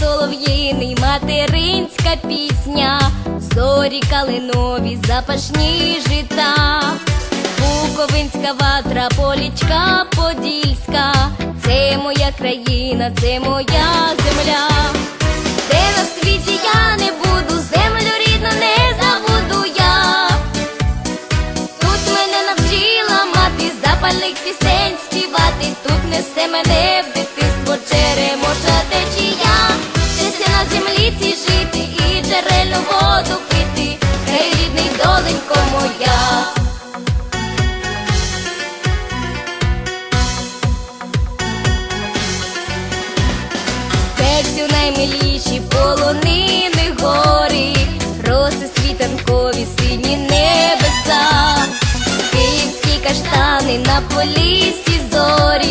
солов'їний, материнська пісня, зорі калинові, запашні жита, Буковинська ватра, полічка подільська, це моя країна, це моя земля. Де на світі я не буду, землю рідну не забуду я. Тут мене навчила мати запальних пісень співати. Тут несе мене в дитинство черемоша воду пити. Гей, рідний доленько моя. Серцю наймиліші полонини гори, роси світанкові, сині небеса, київські каштани на полісі зорі,